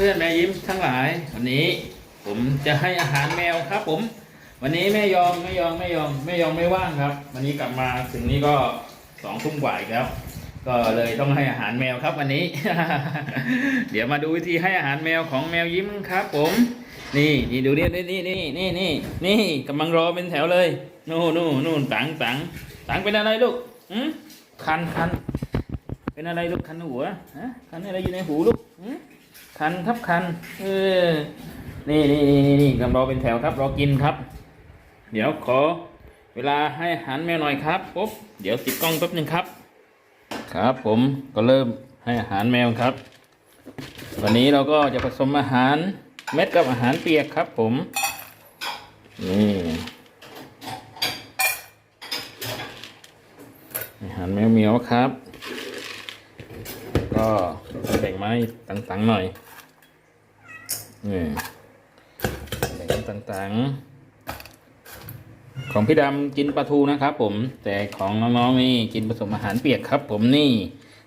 เพื่อนๆแม่ยิ้มทั้งหลาย วันนี้ผมจะให้อาหารแมวครับ ผม วันนี้แม่ยอมไม่ยอมไม่ยอมไม่ยอมไม่ว่างครับ วันนี้กลับมาถึงนี้ก็สองทุ่มกว่าอีกแล้ว ก็เลยต้องให้อาหารแมวครับวันนี้ เดี๋ยวมาดูวิธีให้อาหารแมวของแมวยิ้มครับ ผม นี่นี่ดูนี่นี่นี่นี่นี่นี่กำลังรอเป็นแถวเลย นู่นนู่นนู่นตังตังตังเป็นอะไรลูกหืมคันคันเป็นอะไรลูกคันหัวฮะคันอะไรอยู่ในหูลูกหืม คันครับคันเออนี่นี่นี่นี่นี่กำรอเป็นแถวครับรอกินครับ เดี๋ยวขอ เวลาให้อาหารแมวหน่อยครับปุ๊บเดี๋ยวติดกล้องแป๊บหนึงครับ ครับ ผมก็เริ่มให้อาหารแมวครับ วันนี้เราก็จะผสมอาหารเม็ดกับอาหารเปียกครับ ผมนี่อาหารแมวเหมียวครับ ก็แบ่งไม้ต่างๆหน่อย นี่แบ่งต่างๆ ของพี่ดำกินปลาทูนะครับผม แต่ของน้องๆนี่กินผสมอาหารเปียกครับ ผมนี่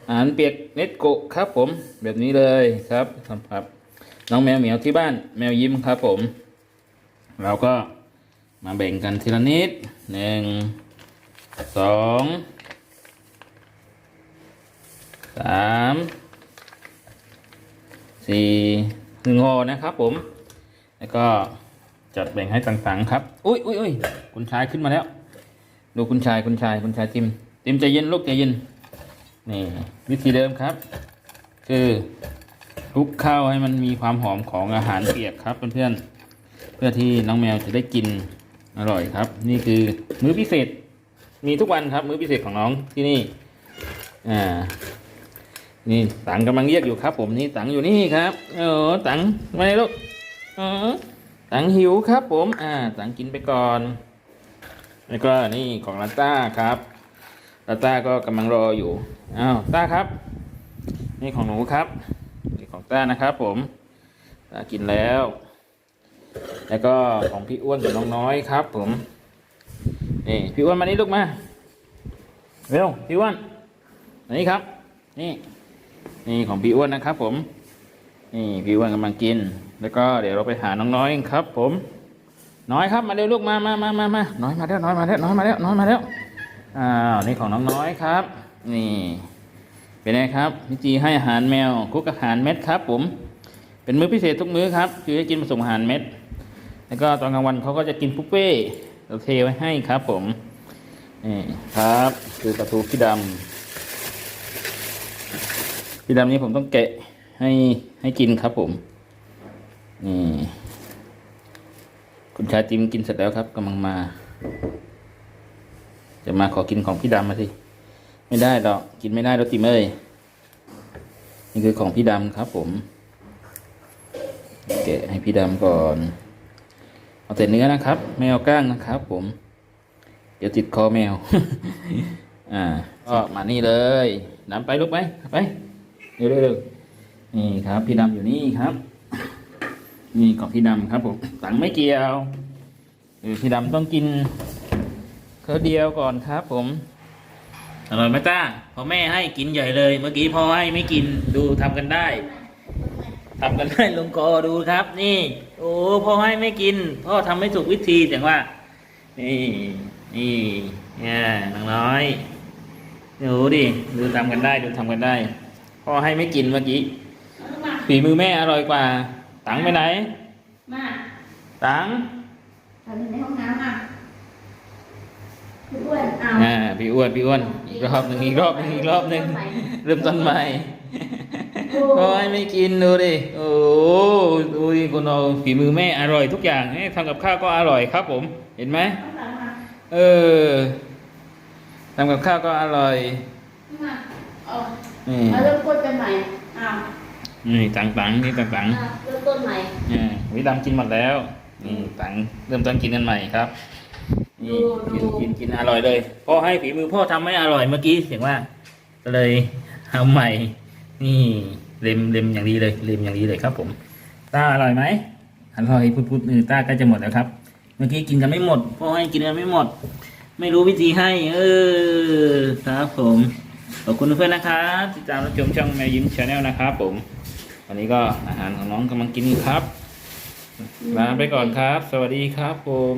อาหารเปียกเน็ตโกะครับ ผม แบบนี้เลยครับสำหรับน้องแมวเหมียวที่บ้านแมวยิ้มครับ ผม เราก็มาแบ่งกันทีละนิดหนึ่งสองสามสี่ หนึ่งห่อนะครับผม แล้วก็จัดแบ่งให้ต่างๆ ครับ อุ้ยอุ้ยอุ้ยคุณชายขึ้นมาแล้ว ดูคุณชายคุณชายคุณชายติมติมใจเย็นลูกใจเย็น นี่วิธีเดิมครับ คือคลุกข้าวให้มันมีความหอมของอาหารเปียกครับเพื่อนๆ เพื่อที่น้องแมวจะได้กินอร่อยครับ นี่คือมื้อพิเศษ มีทุกวันครับ มื้อพิเศษของน้องที่นี่ อ่า นี่ตังกำลังเรียกอยู่ครับ ผมนี่ตังอยู่นี่ครับโอ้ตังมาเลยลูกอ๋อตังหิวครับ ผม อ่า ตังกินไปก่อน แล้วก็นี่ของลาต้าครับลาต้าก็กำลังรออยู่อ้าวต้าครับ นี่ของหนูครับนี่ของต้านะครับผมต้ากินแล้ว แล้วก็ของพี่อ้วนกับน้องน้อยครับ ผมนี่พี่อ้วนมานี่ลูกมาเร็วพี่อ้วนนี่ครับ นี่ นี่ของพี่อ้วนนะครับ ผม นี่พี่อ้วนกำลังกิน แล้วก็เดี๋ยวเราไปหาน้องน้อยครับ ผม น้อยครับมาเร็วลูกมามามามามาน้อยมาแล้วน้อยมาแล้วน้อยมาแล้วน้อยมาแล้วอ้าวนี่ของน้องน้อยครับ นี่เป็นไงครับพี่จีให้อาหารแมวคุกอาหารเม็ดครับ ผม เป็นมื้อพิเศษทุกมื้อครับคือให้กินผสมอาหารเม็ด แล้วก็ตอนกลางวันเขาก็จะกินปุฟเป้เราเทไว้ให้ครับ ผมนี่ครับ คือปลาทูพี่ดำ พี่ดำนี้ผมต้องแกะให้ให้กินครับผม นี่ คุณชายติมกินเสร็จแล้วครับกำลังมา จะมาขอกินของพี่ดำมาสิไม่ได้หรอกกินไม่ได้แล้วติมเอ้ยนี่คือของพี่ดำครับ ผมแกะให้พี่ดำก่อน เอาแต่เนื้อนะครับไม่เอาก้างนะครับ ผม เดี๋ยวติดคอแมว อ่าก็มานี่เลยนำไปลูกไปไป เร็วเร็วๆนี่ครับ พี่ดำอยู่นี่ครับ นี่ของพี่ดำครับผมตังไม่เกี่ยวเออพี่ดำต้องกินเขาเดียวก่อนครับผมอร่อยไหมต้าพอแม่ให้กินใหญ่เลย เมื่อกี้พ่อให้ไม่กินดูทำกันได้ทำกันได้ลงคอดูครับ นี่ โอ้พ่อให้ไม่กินพ่อทำไม่ถูกวิธีแต่ว่า นี่นี่เนี่ยนางน้อยดูดิดูทำกันได้ดูทำกันได้ พ่อให้ไม่กินเมื่อกี้มาฝีมือแม่อร่อยกว่า ตังไปไหน มาตังทำในห้องน้ำอะพี่อ้วนเอาอ่าพี่อ้วนพี่อ้วนอีกรอบหนึ่งอีกรอบหนึ่งอีกรอบหนึ่งเริ่มต้นใหม่โอ้ยไม่กินดูดิโอ้ดูดิคนเราฝีมือแม่อร่อยทุกอย่างนี่ทำกับข้าวก็อร่อยครับ ผม เห็นไหมเอาหลังมาเออทำกับข้าวก็อร่อยมา เอานี่เอาเริ่มต้นกันใหม่อ้าวนี่ตังตังนี่ตังตังอะเริ่มต้นใหม่อ่าวิดำกินหมดแล้วนี่ตังเริ่มต้นกินกันใหม่ครับนี่กินกินกินอร่อยเลยพ่อให้ฝีมือพ่อทำไม่อร่อยเมื่อกี้เสียงว่าก็เลยเอาใหม่ นี่เล็มเล็มอย่างดีเลยเล็มอย่างดีเลยครับ ผมต้าอร่อยไหมอร่อยพุดพุดๆนี่ต้าใก็จะหมดแล้วครับ เมื่อกี้กินกันไม่หมดพ่อให้กินกันไม่หมด ไม่รู้วิธีให้ เออครับผม ขอบคุณเพื่อนนะครับติดตามรับชมช่องแมวยิ้มชาแนลนะครับผม วันนี้ก็อาหารของน้องกำลังกินครับลาไปก่อนครับ สวัสดีครับผม